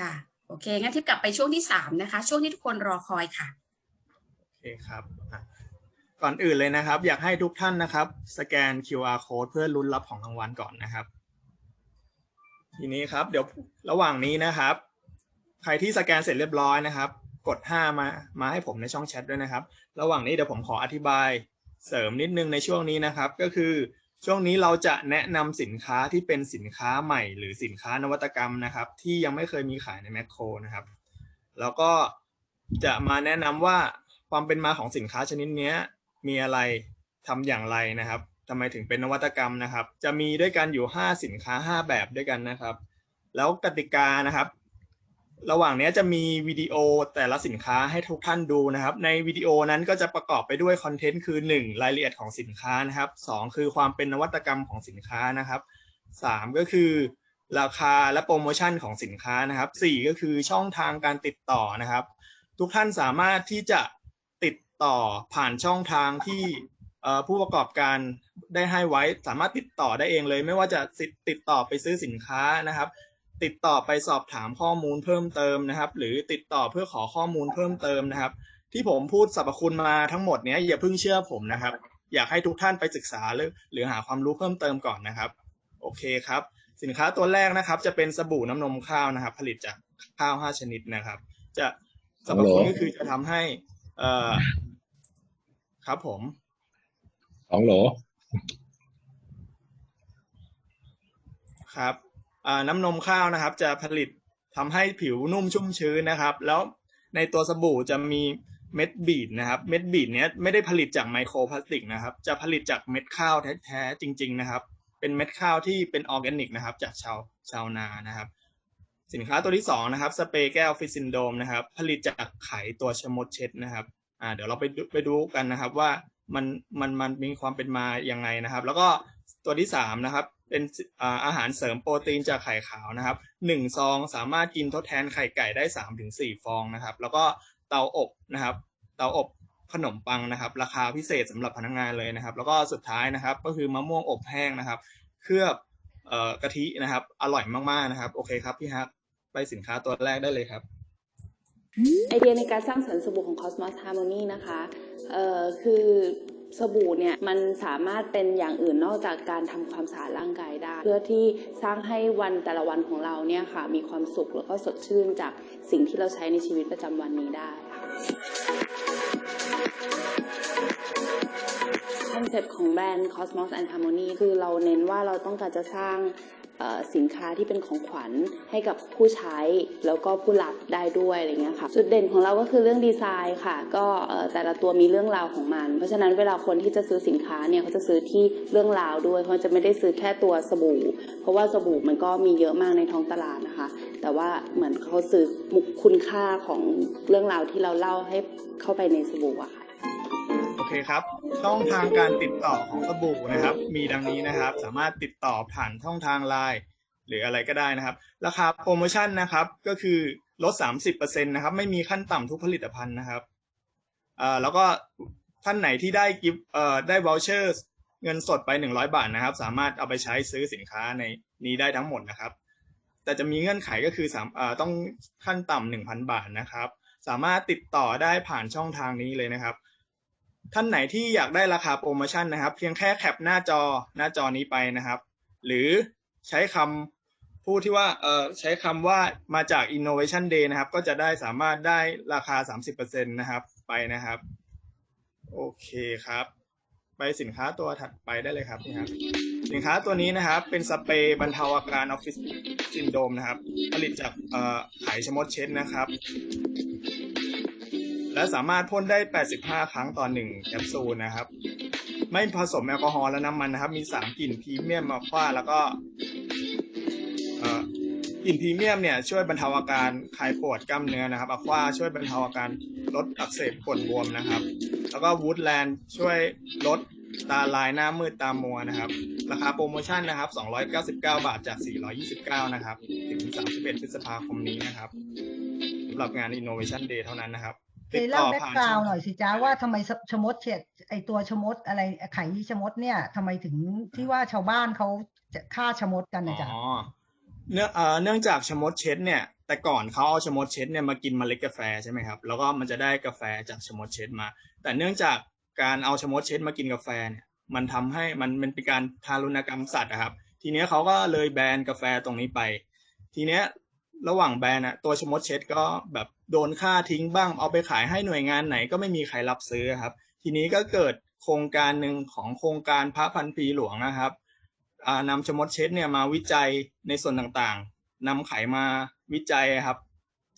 ค่ะ โอเค งั้นทิปกลับไปช่วงที่สามนะคะ ช่วงที่ทุกคนรอคอยค่ะ โอเคครับก่อนอื่นเลยนะครับ อยากให้ทุกท่านนะครับ สแกน QR code เพื่อลุ้นรับของรางวัลก่อนนะครับ ทีนี้ครับ เดี๋ยวระหว่างนี้นะครับ ใครที่สแกนเสร็จเรียบร้อยนะครับ กด 5 มามาให้ผมในช่องแชทด้วยนะครับ ระหว่างนี้เดี๋ยวผมขออธิบายเสริมนิดนึงในช่วงนี้นะครับ ก็คือ ช่วงนี้เราจะแนะนำสินค้าที่เป็นสินค้าใหม่ หรือสินค้านวัตกรรมนะครับ ที่ยังไม่เคยมีขายในแมคโครนะครับ แล้วก็จะมาแนะนำว่าความเป็นมาของสินค้าชนิดนี้มีอะไรทำอย่างไรนะครับทำไมถึงเป็นนวัตกรรมนะครับ จะมีด้วยกันอยู่ 5 สินค้า 5 แบบด้วยกันนะครับ แล้วกติกานะครับ ระหว่างนี้จะมีวิดีโอแต่ละสินค้าให้ทุกท่านดูนะครับ ในวิดีโอนั้นก็จะประกอบไปด้วยคอนเทนต์คือ 1 รายละเอียดของสินค้านะครับ 2 คือความเป็นนวัตกรรมของสินค้านะครับ 3 ก็คือ ราคาและโปรโมชั่นของสินค้านะครับ 4 ก็คือช่องทางการติดต่อนะครับ ทุกท่านสามารถที่จะติดต่อผ่านช่องทางที่ผู้ประกอบการได้ให้ไว้สามารถติดต่อได้เองเลย ไม่ว่าจะติดต่อไปซื้อสินค้านะครับ ติดต่อไปสอบถามข้อมูลเพิ่มเติมนะครับ หรือติดต่อเพื่อขอข้อมูลเพิ่มเติมนะครับ ที่ผมพูดสรรพคุณมาทั้งหมดเนี้ยอย่าเพิ่งเชื่อผมนะครับ อยากให้ทุกท่านไปศึกษาหรือหรือหาความรู้เพิ่มเติมก่อนนะครับ โอเคครับ สินค้าตัวแรกนะครับ จะเป็นสบู่น้ำนมข้าวนะครับ ผลิตจากข้าวห้าชนิดนะครับ จะสรรพคุณก็คือจะทำให้ เอ่อครับผมสองโหลครับอ่า น้ำนมข้าวนะครับ จะผลิตทำให้ผิวนุ่มชุ่มชื้นนะครับ แล้วในตัวสบู่จะมีเม็ดบีดนะครับ เม็ดบีดเนี้ยไม่ได้ผลิตจากไมโครพลาสติกนะครับ จะผลิตจากเม็ดข้าวแท้ๆจริง ๆ นะครับ เป็นเม็ดข้าวที่เป็นออร์แกนิกนะครับ จากชาวชาวนานะครับ สินค้าตัวที่สองนะครับสเปรย์แก้วฟิสซินโดมนะครับ ผลิตจากไข่ตัวชะมดเช็ดนะครับอ่าเดี๋ยวเราไปดูไปดูกันนะครับว่ามันมันมันมีความเป็นมายังไงนะครับ แล้วก็ ตัวที่สามนะครับ เป็นอาหารเสริมโปรตีนจากไข่ขาวนะครับหนึ่งซองสามารถกินทดแทนไข่ไก่ได้สามถึงสี่ฟองนะครับ แล้วก็เตาอบนะครับ เตาอบขนมปังนะครับ ราคาพิเศษสำหรับพนักงานเลยนะครับ แล้วก็สุดท้ายนะครับ ก็คือมะม่วงอบแห้งนะครับ เคลือบอกะทินะครับ อร่อยมากๆนะครับ โอเคครับพี่ฮักไปสินค้าตัวแรกได้เลยครับไอเดียในการสร้างสรรค์สบู่ของ Cosmos Harmony นะคะ เอ่อ คือ สบู่เนี่ยมันสามารถเป็นอย่างอื่นนอกจากการทำความสะอาดร่างกายได้ เพื่อที่สร้างให้วันแต่ละวันของเราเนี่ยค่ะมีความสุขแล้วก็สดชื่นจากสิ่งที่เราใช้ในชีวิตประจำวันนี้ได้คอนเซปต์ของแบรนด์ Cosmos and Harmony คือเราเน้นว่าเราต้องการจะสร้าง สินค้าที่เป็นของขวัญให้กับผู้ใช้แล้วก็ผู้รับได้ด้วยอะไรเงี้ยค่ะจุดเด่นของเราก็คือเรื่องดีไซน์ค่ะ ก็แต่ละตัวมีเรื่องราวของมัน เพราะฉะนั้นเวลาคนที่จะซื้อสินค้าเนี่ยเขาจะซื้อที่เรื่องราวด้วยเขาจะไม่ได้ซื้อแค่ตัวสบู่ เพราะว่าสบู่มันก็มีเยอะมากในท้องตลาดนะคะ แต่ว่าเหมือนเขาซื้อมุกคุณค่าของเรื่องราวที่เราเล่าให้เข้าไปในสบู่อะค่ะ เคครับ ช่องทางการติดต่อของสบู่นะครับ มีดังนี้นะครับ สามารถติดต่อผ่านช่องทางไลน์หรืออะไรก็ได้นะครับ ราคาโปรโมชั่นนะครับ ก็คือลด 30%นะครับ ไม่มีขั้นต่ำทุกผลิตภัณฑ์นะครับเอ่อแล้วก็ท่านไหนที่ได้กิฟต์เอ่อได้ voucher เงินสดไป 100 บาทนะครับ สามารถเอาไปใช้ซื้อสินค้าในนี้ได้ทั้งหมดนะครับ แต่จะมีเงื่อนไขก็คือสามเอ่อต้องขั้นต่ำ1,000 บาทนะครับ สามารถติดต่อได้ผ่านช่องทางนี้เลยนะครับ ท่านไหนที่อยากได้ราคาโปรโมชั่นนะครับ เพียงแค่แคปหน้าจอหน้าจอนี้ไปนะครับ หรือใช้คำพูดที่ว่าเออใช้คำว่ามาจาก Innovation Day นะครับ ก็จะได้สามารถได้ราคา 30%นะครับไปนะครับ โอเคครับ ไปสินค้าตัวถัดไปได้เลยครับนี่ครับสินค้าตัวนี้นะครับ เป็นสเปรย์บรรเทาอาการออฟฟิศซินโดรมนะครับ ผลิตจากเอ่อไขชะมดเช็ดนะครับ และสามารถพ่นได้ 85 ครั้งต่อ 1 แคปซูลนะครับ ไม่ผสมแอลกอฮอล์และน้ำมันนะครับ มี 3 กลิ่นพรีเมียมมาคว้าแล้วก็กลิ่นพรีเมียมเนี่ยช่วยบรรเทาอาการคลายปวดกล้ามเนื้อนะครับอะควาช่วยบรรเทาอาการลดอักเสบปวดบวมนะครับ แล้วก็วูดแลนด์ช่วยลดตาลายหน้ามืดตามัวนะครับ ราคาโปรโมชั่นนะครับ 299 บาทจาก 429 นะครับ ถึง 31 พฤษภาคมนี้นะครับสำหรับงาน Innovation Day เท่านั้นนะครับ เอยเล่าแบ็กกราวหน่อยสิจ้าว่าทำไมชชะมดเฉียดไอตัวชะมดอะไรไข่ชะมดเนี่ยทำไมถึงที่ว่าชาวบ้านเขาจะฆ่าชะมดกันนะจ๊ะอ๋อเนื่องเอ่อเนื่องจากชะมดเช็ดเนี่ยแแต่ก่อนเขาเอาชะมดเช็ดเนี่ยมากินเมล็ดกาแฟใช่ไหมครับ แล้วก็มันจะได้กาแฟจากชะมดเช็ดมา แต่เนื่องจากการเอาชะมดเช็ดมากินกาแฟเนี่ยมันทำให้มันมันเป็นการทารุณกรรมสัตว์อะครับ ทีเนี้ยเขาก็เลยแบนกาแฟตรงนี้ไป ทีเนี้ย ระหว่างแบนอะตัวชะมดเช็ดก็แบบโดนฆ่าทิ้งบ้าง เอาไปขายให้หน่วยงานไหนก็ไม่มีใครรับซื้อครับ ทีนี้ก็เกิดโครงการหนึ่งของโครงการพระพันปีหลวงนะครับอ่านำชะมดเช็ดเนี่ยมาวิจัยในส่วนต่างๆนำไขมาวิจัยครับ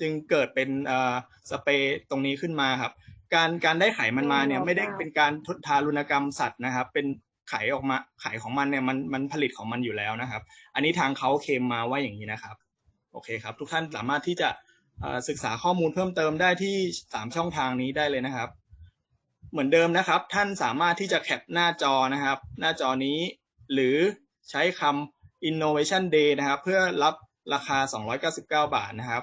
จึงเกิดเป็นเอ่อสเปรย์ตรงนี้ขึ้นมาครับ การการได้ไขมันมาเนี่ยไม่ได้เป็นการทดทารุณกรรมสัตว์นะครับ เป็นไขออกมาไขของมันเนี่ยมันมันผลิตของมันอยู่แล้วนะครับ อันนี้ทางเขาเคลมมาว่าอย่างนี้นะครับ โอเคครับ ทุกท่านสามารถที่จะศึกษาข้อมูลเพิ่มเติมได้ที่สามช่องทางนี้ได้เลยนะครับ เหมือนเดิมนะครับ ท่านสามารถที่จะแคปหน้าจอนะครับ หน้าจอนี้ หรือใช้คำ innovation day นะครับ เพื่อรับราคา 299 บาทนะครับ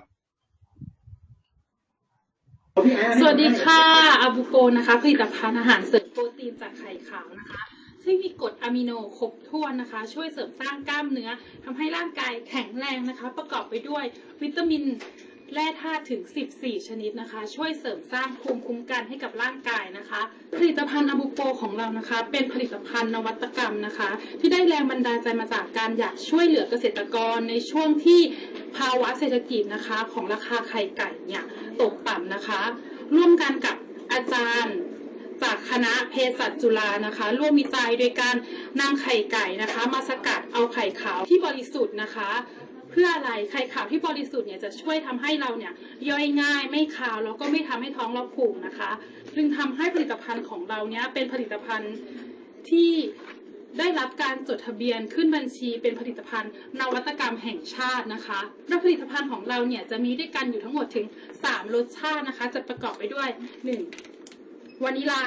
สวัสดีค่ะอาบูโกนะคะผลิตภัณฑ์อาหารเสริมโปรตีนจากไข่ขาวนะคะ ซึ่งมีกรดอะมิโนครบถ้วนนะคะ ช่วยเสริมสร้างกล้ามเนื้อทำให้ร่างกายแข็งแรงนะคะ ประกอบไปด้วยวิตามินแร่ธาตุถึง 14 ชนิดนะคะ ช่วยเสริมสร้างภูมิคุ้มกันให้กับร่างกายนะคะ ผลิตภัณฑ์อาบูโกของเรานะคะ เป็นผลิตภัณฑ์นวัตกรรมนะคะ ที่ได้แรงบันดาลใจมาจากการอยากช่วยเหลือเกษตรกรในช่วงที่ภาวะเศรษฐกิจนะคะ ของราคาไข่ไก่เนี่ยตกต่ำนะคะ ร่วมกันกับอาจารย์ จากคณะเภสัชจุฬานะคะร่วมวิจัยโดยการนำไข่ไก่นะคะ มาสกัดเอาไข่ขาวที่บริสุทธิ์นะคะ เพื่ออะไรไข่ขาวที่บริสุทธิ์เนี่ยจะช่วยทำให้เราเนี่ยย่อยง่ายไม่คาวแล้วก็ไม่ทำให้ท้องเราผูกนะคะ จึงทำให้ผลิตภัณฑ์ของเราเนี่ยเป็นผลิตภัณฑ์ที่ได้รับการจดทะเบียนขึ้นบัญชีเป็นผลิตภัณฑ์ นวัตกรรมแห่งชาตินะคะโดยผลิตภัณฑ์ของเราเนี่ยจะมีด้วยกันอยู่ทั้งหมดถึง 3 รสชาตินะคะ จะประกอบไปด้วย 1. วานิลา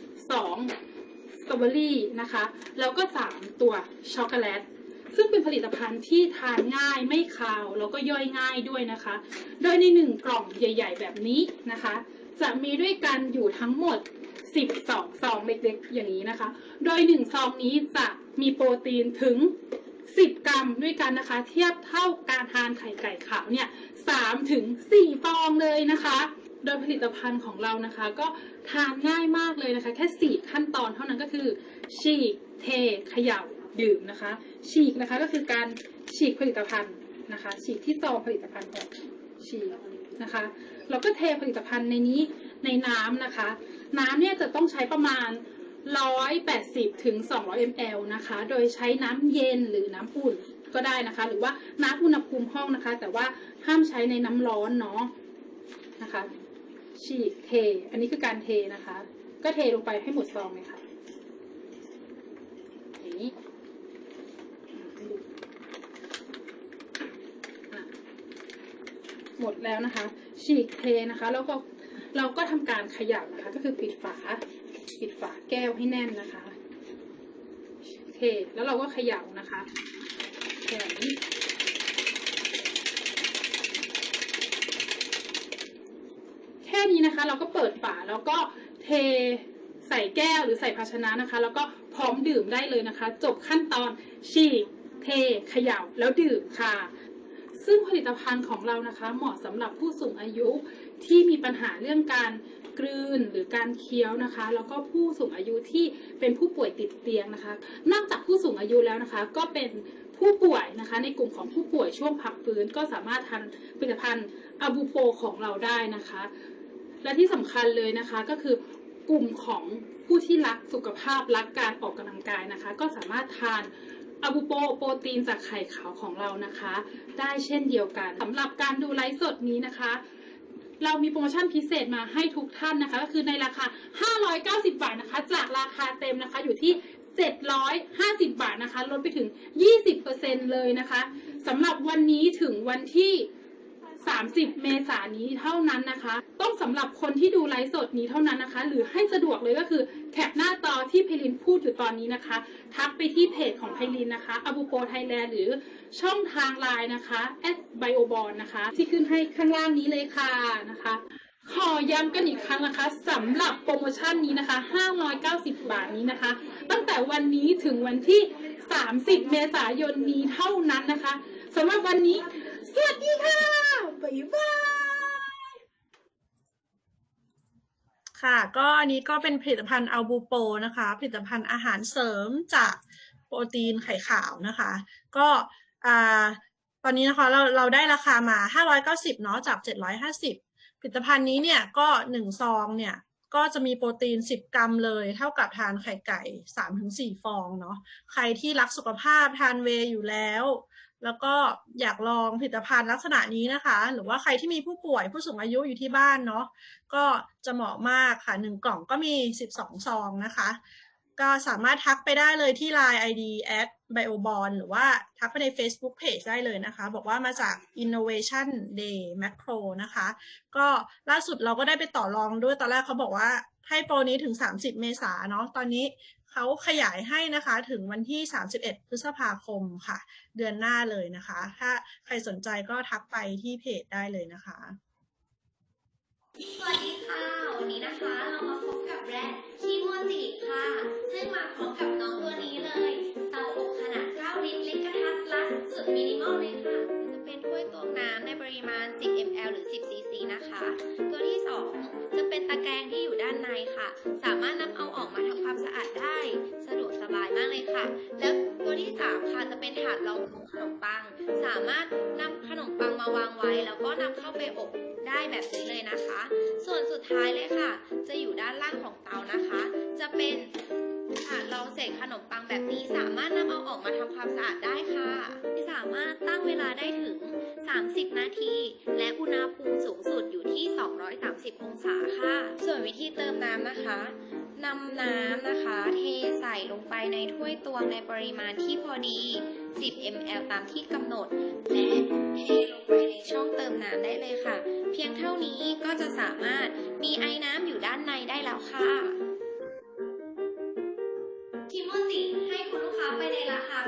2. สตรอเบอรี่นะคะ แล้วก็ 3 ตัวช็อกโกแลตซึ่งเป็นผลิตภัณฑ์ที่ทานง่ายไม่คาว แล้วก็ย่อยง่ายด้วยนะคะ โดยใน1กล่องใหญ่ ๆ แบบนี้นะคะ จะมีด้วยกันอยู่ทั้งหมด 12 ซองเล็กๆ อย่างนี้นะคะ โดย 1 ซองนี้จะมีโปรตีนถึง 10 กรัมด้วยกันนะคะ เทียบเท่าการทานไข่ไก่ขาวเนี่ย3ถึง4ฟองเลยนะคะ โดยผลิตภัณฑ์ของเรานะคะ ก็ทานง่ายมากเลยนะคะ แค่ 4 ขั้นตอนเท่านั้นก็คือ ฉีก เทเขย่าดื่มนะคะ ฉีกนะคะก็คือการฉีกผลิตภัณฑ์นะคะ ฉีกที่ซองผลิตภัณฑ์ออกฉีกนะคะแล้วก็เทผลิตภัณฑ์ในนี้ในน้ำนะคะ น้ำเนี่ยจะต้องใช้ประมาณ 180ถึง200 ml นะคะ โดยใช้น้ำเย็นหรือน้ำอุ่นก็ได้นะคะ หรือว่าน้ำอุณหภูมิห้องนะคะ แต่ว่าห้ามใช้ในน้ำร้อนเนาะนะคะ ฉีกเท อันนี้คือการเทนะคะ ก็เทลงไปให้หมดซองเลยค่ะอย่างนี้หมดแล้วนะคะ ฉีกเทนะคะ แล้วก็เราก็ทำการขย่านะคะ ก็คือปิดฝา ปิดฝาแก้วให้แน่นนะคะเทแล้วเราก็ขย่านะคะแบบนี้ แค่ นี้นะคะ เราก็เปิดฝาแล้วก็เทใส่แก้วหรือใส่ภาชนะนะคะ แล้วก็พร้อมดื่มได้เลยนะคะ จบขั้นตอนฉีกเทเขย่าแล้วดื่มค่ะ ซึ่งผลิตภัณฑ์ของเรานะคะ เหมาะสำหรับผู้สูงอายุที่มีปัญหาเรื่องการกลืนหรือการเคี้ยวนะคะ แล้วก็ผู้สูงอายุที่เป็นผู้ป่วยติดเตียงนะคะ นอกจากผู้สูงอายุแล้วนะคะ ก็เป็นผู้ป่วยนะคะ ในกลุ่มของผู้ป่วยช่วงพักฟื้นก็สามารถทานผลิตภัณฑ์อาบูโปของเราได้นะคะ และที่สำคัญเลยนะคะก็คือกลุ่มของผู้ที่รักสุขภาพรักการออกกำลังกายนะคะ ก็สามารถทานอะบูโปโปรตีนจากไข่ขาวของเรานะคะ ได้เช่นเดียวกันสำหรับการดูไลฟ์สดนี้นะคะ เรามีโปรโมชั่นพิเศษมาให้ทุกท่านนะคะ ก็คือในราคา 590 บาทนะคะ จากราคาเต็มนะคะอยู่ที่750 บาทนะคะ ลดไปถึง 20%เลยนะคะสำหรับวันนี้ถึงวันที่ 30 เมษายนนี้เท่านั้นนะคะ ต้องสำหรับคนที่ดูไลฟ์สดนี้เท่านั้นนะคะ หรือให้สะดวกเลยก็คือแคปหน้าจอที่เพลินพูดอยู่ตอนนี้นะคะ ทักไปที่เพจของไพลินนะคะอบูโปไทยแลนด์หรือช่องทางไลน์นะคะแอดไบโอบอลนะคะ ที่ขึ้นให้ข้างล่างนี้เลยค่ะนะคะขอย้ำกันอีกครั้งนะคะสำหรับโปรโมชั่นนี้นะคะ 590 บาทนี้นะคะ ตั้งแต่วันนี้ถึงวันที่ 30 เมษายนนี้เท่านั้นนะคะสำหรับวันนี้ สวัสดีค่ะบ๊ายบายค่ะ ก็นี้ก็เป็นผลิตภัณฑ์อัลบูโปนะคะ ผลิตภัณฑ์อาหารเสริมจากโปรตีนไข่ขาวนะคะ ก็ตอนนี้นะคะเราเราได้ราคามา 590เนาะจาก 750 ผลิตภัณฑ์นี้เนี่ยก็ 1 ซองเนี่ยก็จะมีโปรตีน 10 กรัมเลย เท่ากับทานไข่ไก่ 3-4 ฟองเนาะใครที่รักสุขภาพทานเวอยู่แล้ว แล้วก็อยากลองผลิตภัณฑ์ลักษณะนี้นะคะ หรือว่าใครที่มีผู้ป่วยผู้สูงอายุอยู่ที่บ้านเนาะก็จะเหมาะมากค่ะหนึ่งกล่องก็มี 12 ซองนะคะ ก็สามารถทักไปได้เลยที่ Line ID at biobond หรือว่าทักไปใน Facebook Page ได้เลยนะคะ บอกว่ามาจาก Innovation Day Macro นะคะ ก็ล่าสุดเราก็ได้ไปต่อรองด้วยตอนแรกเขาบอกว่าให้โปรนี้ถึง 30 เมษาเนาะตอนนี้ เขาขยายให้นะคะถึงวันที่ 31 พฤษภาคมค่ะ เดือนหน้าเลยนะคะ ถ้าใครสนใจก็ทักไปที่เพจได้เลยนะคะ สวัสดีค่ะ วันนี้นะคะเรามาพบกับแรด์คีโมจิค่ะ ซึ่งมาพร้อมกับน้องตัวนี้เลย ลิตรเล็กกระทัดรัดสุดมินิมอลเลยค่ะ จะเป็นถ้วยตวงน้ำในปริมาณ 10 ml หรือ 10 cc นะคะ ตัวที่ 2 จะเป็นตะแกรงที่อยู่ด้านในค่ะ สามารถนำเอาออกมาทำความสะอาดได้สะดวกสบายมากเลยค่ะ แล้วตัวที่ 3 ค่ะจะเป็นถาดรองถุงขนมปัง สามารถนำขนมปังมาวางไว้ แล้วก็นำเข้าไปอบได้แบบนี้เลยนะคะ ส่วนสุดท้ายเลยค่ะ จะอยู่ด้านล่างของเตานะคะ จะเป็น ศษขนมปังแบบนี้สามารถนำเอาออกมาทำความสะอาดได้ค่ะที่สามารถตั้งเวลาได้ถึง 30 นาที และอุณหภูมิสูงสุดอยู่ที่ 230 องศาค่ะ ส่วนวิธีเติมน้ำนะคะนำน้ำนะคะ เทใส่ลงไปในถ้วยตวงในปริมาณที่พอดี 10 ml ตามที่กำหนด และเทลงไปในช่องเติมน้ำได้เลยค่ะ เพียงเท่านี้ก็จะสามารถมีไอ้น้ำอยู่ด้านในได้แล้วค่ะ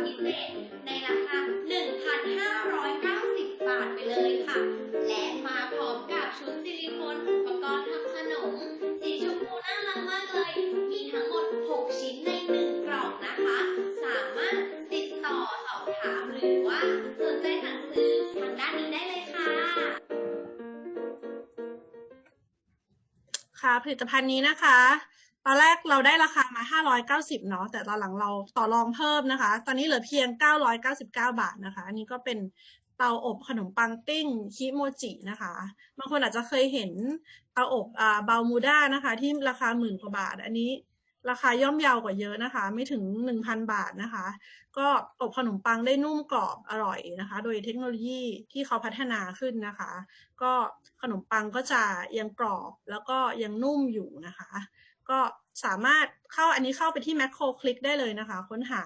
พิเศษ ในราคา 1,590 บาทไปเลยค่ะ และมาพร้อมกับชุดซิลิโคนอุปกรณ์ทำขนม สีชมพูน่ารักมากเลย มีทั้งหมด 6 ชิ้นใน 1 กล่องนะคะ สามารถติดต่อสอบถามหรือว่าสนใจสั่งซื้อทางด้านนี้ได้เลยค่ะค่ะผลิตภัณฑ์นี้นะคะ ตอนแรกเราได้ราคามา 590 เนาะ แต่ตอนหลังเราต่อรองเพิ่มนะคะ ตอนนี้เหลือเพียง 999 บาทนะคะ อันนี้ก็เป็นเตาอบขนมปังปิ้งคิโมจินะคะ บางคนอาจจะเคยเห็นเตาอบอ่าบามูด้านะคะ ที่ราคาหมื่นกว่าบาท อันนี้ราคาย่อมเยาวกว่าเยอะนะคะ ไม่ถึง 1,000 บาทนะคะ ก็อบขนมปังได้นุ่มกรอบอร่อยนะคะ โดยเทคโนโลยีที่เขาพัฒนาขึ้นนะคะ ก็ขนมปังก็จะยังกรอบแล้วก็ยังนุ่มอยู่นะคะ สามารถเข้าอันนี้เข้าไปที่แมคโครคลิกได้เลยนะคะ ค้นหา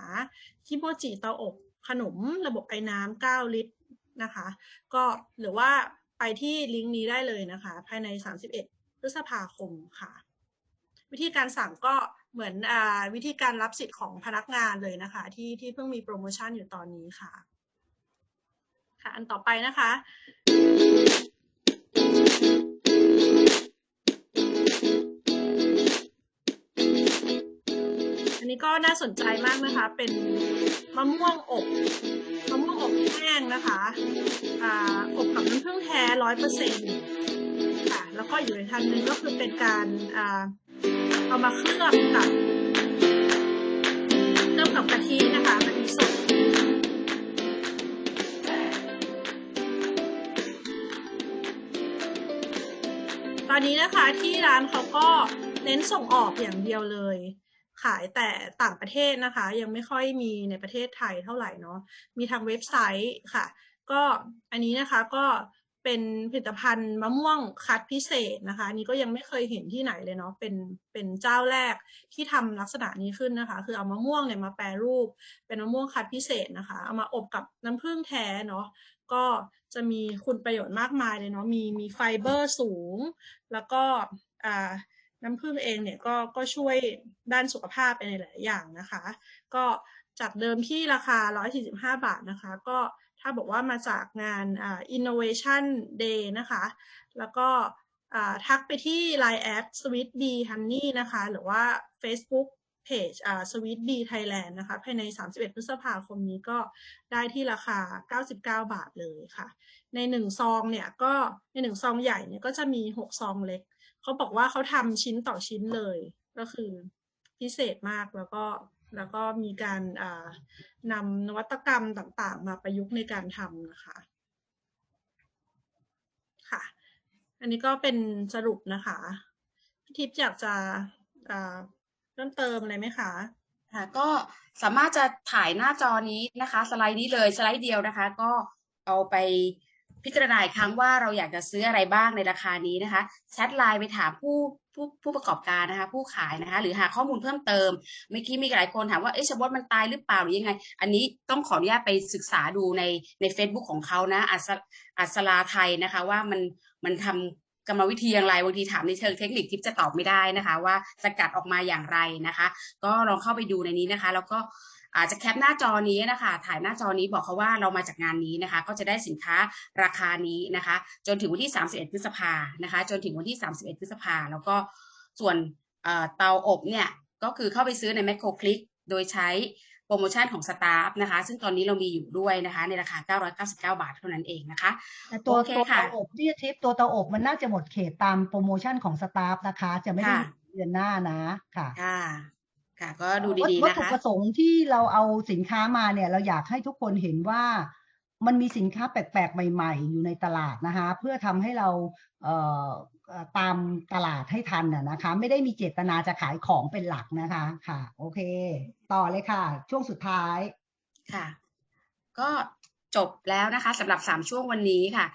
คิโมจิเตาอบขนมระบบไอ้น้ำ9ลิตรนะคะ ก็หรือว่าไปที่ลิงก์นี้ได้เลยนะคะ ภายใน 31 พฤษภาคมค่ะ วิธีการสั่งก็เหมือนอวิธีการรับสิทธิ์ของพนักงานเลยนะคะ ที่ที่เพิ่งมีโปรโมชั่นอยู่ตอนนี้ค่ะ ค่ะ อันต่อไปนะคะ นี้ก็น่าสนใจมากนะคะ เป็นมะม่วงอบมะม่วงอบแห้งนะคะอ่าอบกับน้ำผึ้งแท้ร้อยเปอร์เซ็นต์ค่ะแล้วก็อยู่ในทันหนึ่งก็คือเป็นการอ่าเอามาเคลือบกับเคลือบกับกะทินะคะกะทิสดตอนนี้นะคะที่ร้านเขาก็เน้นส่งออกอย่างเดียวเลย ขายแต่ต่างประเทศนะคะ ยังไม่ค่อยมีในประเทศไทยเท่าไหร่เนาะมีทางเว็บไซต์ค่ะ ก็อันนี้นะคะก็เป็นผลิตภัณฑ์มะม่วงคัดพิเศษนะคะนี้ก็ยังไม่เคยเห็นที่ไหนเลยเนาะเป็นเป็นเจ้าแรกที่ทำลักษณะนี้ขึ้นนะคะ คือเอามะม่วงเนี่ยมาแปรรูป เป็นมะม่วงคัดพิเศษนะคะ เอามาอบกับน้ำผึ้งแท้เนาะก็จะมีคุณประโยชน์มากมายเลยเนาะมีมีไฟเบอร์สูง แล้วก็อ่า น้ำผึ้งเองเนี่ยก็ก็ช่วยด้านสุขภาพไปในหลายอย่างนะคะ ก็จากเดิมที่ราคา 145 บาทนะคะ ก็ถ้าบอกว่ามาจากงาน innovation day นะคะ แล้วก็ทักไปที่ line at sweet B honey นะคะ หรือว่า Facebook page sweet B Thailand นะคะ ภายใน 31 พฤษภาคมนี้ก็ได้ที่ราคา 99 บาทเลยค่ะ ในหนึ่งซองเนี่ยก็ในหนึ่งซองใหญ่เนี่ยก็จะมีหกซองเล็ก เขาบอกว่าเขาทำชิ้นต่อชิ้นเลย ก็คือพิเศษมากแล้วก็แล้วก็มีการนำนวัตกรรมต่างๆ มาประยุกต์ในการทำนะคะค่ะ อันนี้ก็เป็นสรุปนะคะทิพย์อยากจะเพิ่มเติมอะไรไหมคะค่ะก็สามารถจะถ่ายหน้าจอนี้นะคะ สไลด์นี้เลยสไลด์เดียวนะคะ ก็เอาไป พิจารณาอีกครั้งว่าเราอยากจะซื้ออะไรบ้างในราคานี้นะคะแชทไลน์ไปถามผู้ผู้ผู้ประกอบการนะคะ ผู้ขายนะคะ หรือหาข้อมูลเพิ่มเติมเมื่อกี้มีหลายคนถามว่าเอ๊ะชมดมันตายหรือเปล่าหรือยังไง อันนี้ต้องขออนุญาตไปศึกษาดูในใน Facebook ของเขานะอัศอัศราไทยนะคะ ว่ามันมันทำกรรมวิธีอย่างไรบางทีถามในเชิงเทคนิคทิปจะตอบไม่ได้นะคะ ว่าสกัดออกมาอย่างไรนะคะ ก็ลองเข้าไปดูในนี้นะคะ แล้วก็ อาจจะแคปหน้าจอนี้นะคะ ถ่ายหน้าจอนี้บอกเขาว่าเรามาจากงานนี้นะคะ ก็จะได้สินค้าราคานี้นะคะ จนถึงวันที่ 31 พฤษภานะคะ จนถึงวันที่ 31 พฤษภาแล้วก็ส่วนเอ่อเตาอบเนี่ยก็คือเข้าไปซื้อในแมคโครคลิกโดยใช้โปรโมชั่นของสตาฟนะคะ ซึ่งตอนนี้เรามีอยู่ด้วยนะคะ ในราคา 999 บาทเท่านั้นเองนะคะแต่ตัวโอเคตัวค่ะเตาอบที่ทิปตัวเตาอบมันน่าจะหมดเขตตามโปรโมชั่นของสตาฟนะคะ จะไม่ได้ค่ะเดือนหน้านะค่ะ ค่ะค่ะ ก็ดูวัตดีๆวัตนะถุคะประสงค์ที่เราเอาสินค้ามาเนี่ย เราอยากให้ทุกคนเห็นว่ามันมีสินค้าแปลกๆ ใหม่ ๆ อยู่ในตลาดนะคะ เพื่อทำให้เราเอ่อเอ่อตามตลาดให้ทันน่ะนะคะ ไม่ได้มีเจตนาจะขายของเป็นหลักนะคะค่ะ โอเค ต่อเลยค่ะ ช่วงสุดท้ายค่ะ ก็จบแล้วนะคะสำหรับ 3 ช่วงวันนี้ค่ะ